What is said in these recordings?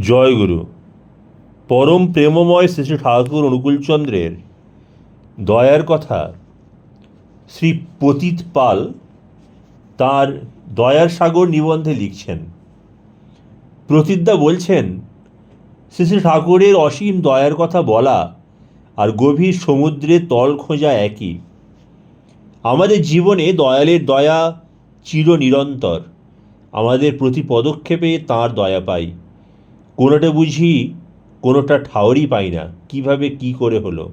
জয়গুরু পরম প্রেমময় শ্রী ঠাকুর অনুকূলচন্দ্রের দয়ার কথা শ্রী পতিত পাল তাঁর দয়ার সাগর নিবন্ধে লিখছেন। প্রতিদ্যা বলছেন, শ্রী শ্রী ঠাকুরের অসীম দয়ার কথা বলা আর গভীর সমুদ্রে তল খোঁজা একই। আমাদের জীবনে দয়ালের দয়া চির নিরন্তর আমাদের প্রতি পদক্ষেপে তাঁর দয়া পাই। কোনোটা বুঝি, কোনোটা ঠাওরই পাই না। কীভাবে কি করে হলো?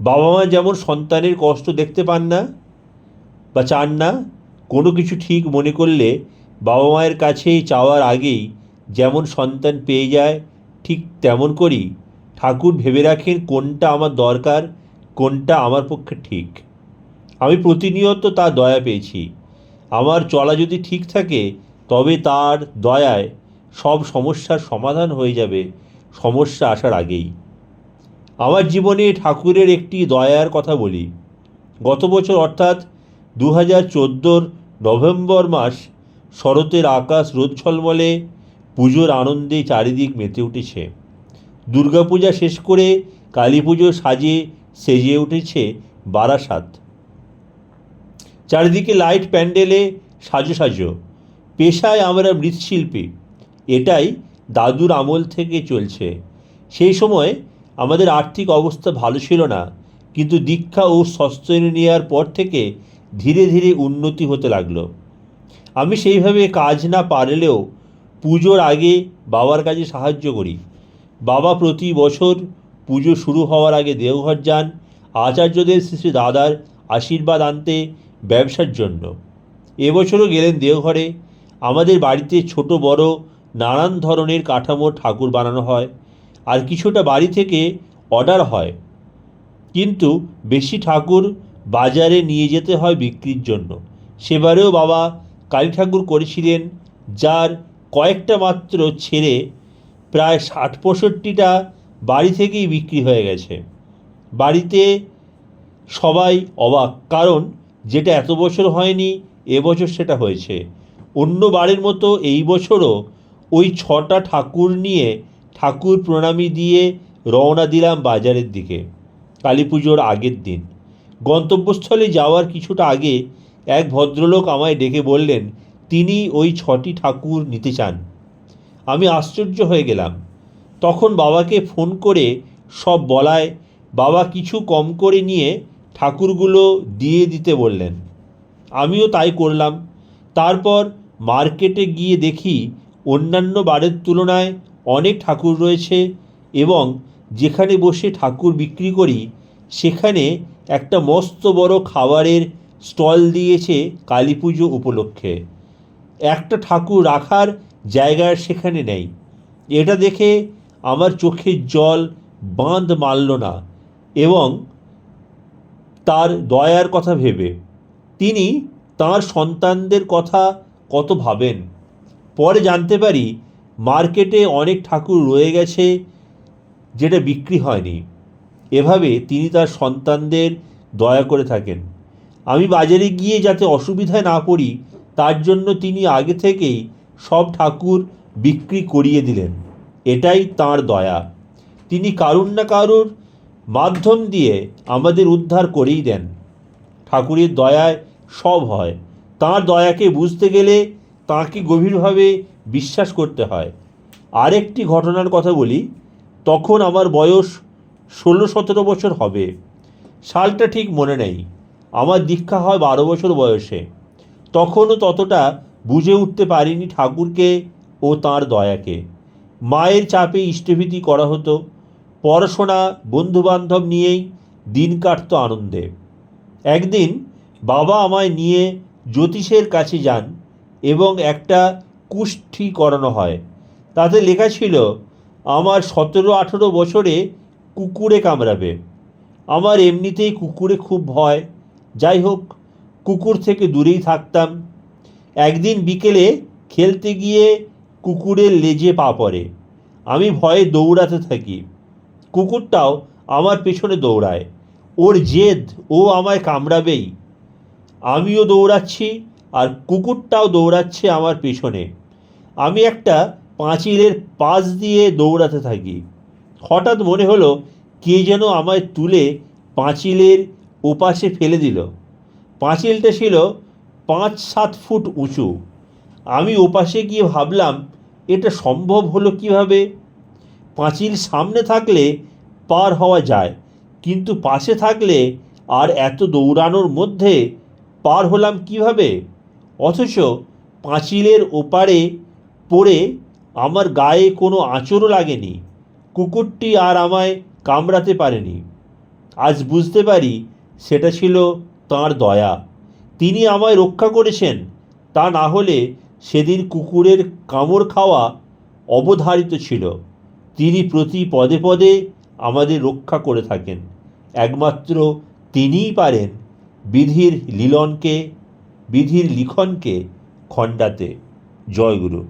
বাবা মা যেমন সন্তানের কষ্ট দেখতে পান না বা চান না, কোনো কিছু ঠিক মনে করলে বাবা মায়ের কাছেই চাওয়ার আগেই যেমন সন্তান পেয়ে যায়, ঠিক তেমন করি। ঠাকুর ভেবে রাখেন কোনটা আমার দরকার, কোনটা আমার পক্ষে ঠিক। আমি প্রতিনিয়ত তার দয়া পেয়েছি। আমার চলা যদি ঠিক থাকে, তবে তার দয়ায় সব সমস্যার সমাধান হয়ে যাবে, সমস্যা আসার আগেই। আমার জীবনে ঠাকুরের একটি দয়ার কথা বলি। গত বছর অর্থাৎ দু হাজার চোদ্দোর নভেম্বর মাস শরতের আকাশ রোদ ঝলমলে, পুজোর আনন্দে চারিদিক মেতে উঠেছে। দুর্গাপূজা শেষ করে কালী পুজো সাজে সেজে উঠেছে বারাসাত। চারিদিকে লাইট প্যান্ডেলে সাজো সাজো, পেশায় আমরা মৃৎশিল্পী। এটাই দাদুর আমল থেকে চলছে। সেই সময় আমাদের আর্থিক অবস্থা ভালো ছিল না, কিন্তু দীক্ষা ও সস্ত্রয়ন নেওয়ার পর থেকে ধীরে ধীরে উন্নতি হতে লাগল। আমি সেইভাবে কাজ না পারলেও পুজোর আগে বাবার কাজে সাহায্য করি। বাবা প্রতি বছর পুজো শুরু হওয়ার আগে দেওঘর যান, আচার্যদের শ্রী দাদার আশীর্বাদ আনতে ব্যবসার জন্য। এবছরও গেলেন দেওঘরে। আমাদের বাড়িতে ছোট বড় নানান ধরনের কাঠামোর ঠাকুর বানানো হয়, আর কিছুটা বাড়ি থেকে অর্ডার হয়। কিন্তু বেশি ঠাকুর বাজারে নিয়ে যেতে হয় বিক্রির জন্য। সেবারেও বাবা কালী ঠাকুর করেছিলেন, যার কয়েকটা মাত্র ছেড়ে প্রায় ষাট পঁয়ষট্টিটা বাড়ি থেকেই বিক্রি হয়ে গেছে। বাড়িতে সবাই অবাক, কারণ যেটা এত বছর হয়নি এবছর সেটা হয়েছে। অন্য বাড়ির মতো এই বছরও ওই ছটা ঠাকুর নিয়ে ঠাকুর প্রণামী দিয়ে রওনা দিলাম বাজারের দিকে কালী পুজোর আগের দিন। গন্তব্যস্থলে যাওয়ার কিছুটা আগে এক ভদ্রলোক আমায় ডেকে বললেন, তিনি ওই ছটি ঠাকুর নিতে চান। আমি আশ্চর্য হয়ে গেলাম। তখন বাবাকে ফোন করে সব বলায় বাবা কিছু কম করে নিয়ে ঠাকুরগুলো দিয়ে দিতে বললেন। আমিও তাই করলাম। তারপর মার্কেটে গিয়ে দেখি অন্যান্য বারের তুলনায় অনেক ঠাকুর রয়েছে এবং যেখানে বসে ঠাকুর বিক্রি করি, সেখানে একটা মস্ত বড় খাবারের স্টল দিয়েছে কালী পুজো উপলক্ষে। একটা ঠাকুর রাখার জায়গা সেখানে নেই। এটা দেখে আমার চোখের জল বাঁধ মারল না এবং তার দয়ার কথা ভেবে। তিনি তার সন্তানদের কথা কত ভাবেন? পরে জানতে পারি মার্কেটে অনেক ঠাকুর রয়ে গেছে যেটা বিক্রি হয়নি। এভাবে তিনি তার সন্তানদের দয়া করে থাকেন। আমি বাজারে গিয়ে যাতে অসুবিধায় না পড়ি, তার জন্য তিনি আগে থেকেই সব ঠাকুর বিক্রি করিয়ে দিলেন। এটাই তার দয়া। তিনি কারুর না কারুর মাধ্যম দিয়ে আমাদের উদ্ধার করেই দেন। ঠাকুরের দয়ায় সব হয়। তাঁর দয়াকে বুঝতে গেলে তাঁকে গভীরভাবে বিশ্বাস করতে হয়। আরেকটি ঘটনার কথা বলি, তখন আমার বয়স ষোলো সতেরো বছর হবে। সালটা ঠিক মনে নেই। আমার দীক্ষা হয় বারো বছর বয়সে। তখনও ততটা বুঝে উঠতে পারিনি ঠাকুরকে ও তাঁর দয়াকে। মায়ের চাপে ইষ্টভীতি করা হতো। পড়াশোনা, বন্ধুবান্ধব নিয়েই দিন কাটত আনন্দে। একদিন বাবা আমায় নিয়ে জ্যোতিষের কাছে যান। এবং একটা কুষ্ঠি করানো হয়। তাতে লেখা ছিল, আমার সতেরো আঠেরো বছরে কুকুরে কামড়াবে। আমার এমনিতেই কুকুরে খুব ভয়। যাই হোক, কুকুর থেকে দূরেই থাকতাম। একদিন বিকেলে খেলতে গিয়ে কুকুরের লেজে পা পড়ে। আমি ভয়ে দৌড়াতে থাকি। কুকুরটাও আমার পেছনে দৌড়ায়। ওর জেদ, ও আমায় কামড়াবেই। আমিও দৌড়াচ্ছি আর কুকুরটাও দৌড়াচ্ছে আমার পেছনে। আমি একটা পাঁচিলের পাশ দিয়ে দৌড়াতে থাকি। হঠাৎ মনে হলো কে যেন আমায় তুলে পাঁচিলের ওপাশে ফেলে দিল। পাঁচিলটা ছিল পাঁচ সাত ফুট উঁচু। আমি ওপাশে গিয়ে ভাবলাম, এটা সম্ভব হলো কীভাবে? পাঁচিল সামনে থাকলে পার হওয়া যায়, কিন্তু পাশে থাকলে আর এত দৌড়ানোর মধ্যে পার হলাম কীভাবে? অথচ পাঁচিলের ওপারে পড়ে আমার গায়ে কোনো আঁচড়ও লাগেনি। কুকুরটি আর আমায় কামড়াতে পারেনি। আজ বুঝতে পারি সেটা ছিল তাঁর দয়া। তিনি আমায় রক্ষা করেছেন, তা না হলে সেদিন কুকুরের কামড় খাওয়া অবধারিত ছিল। তিনি প্রতি পদে পদে আমাদের রক্ষা করে থাকেন। একমাত্র তিনিই পারেন বিধির লিলনকে বিধির লিখনকে খণ্ডাতে। জয়গুরু।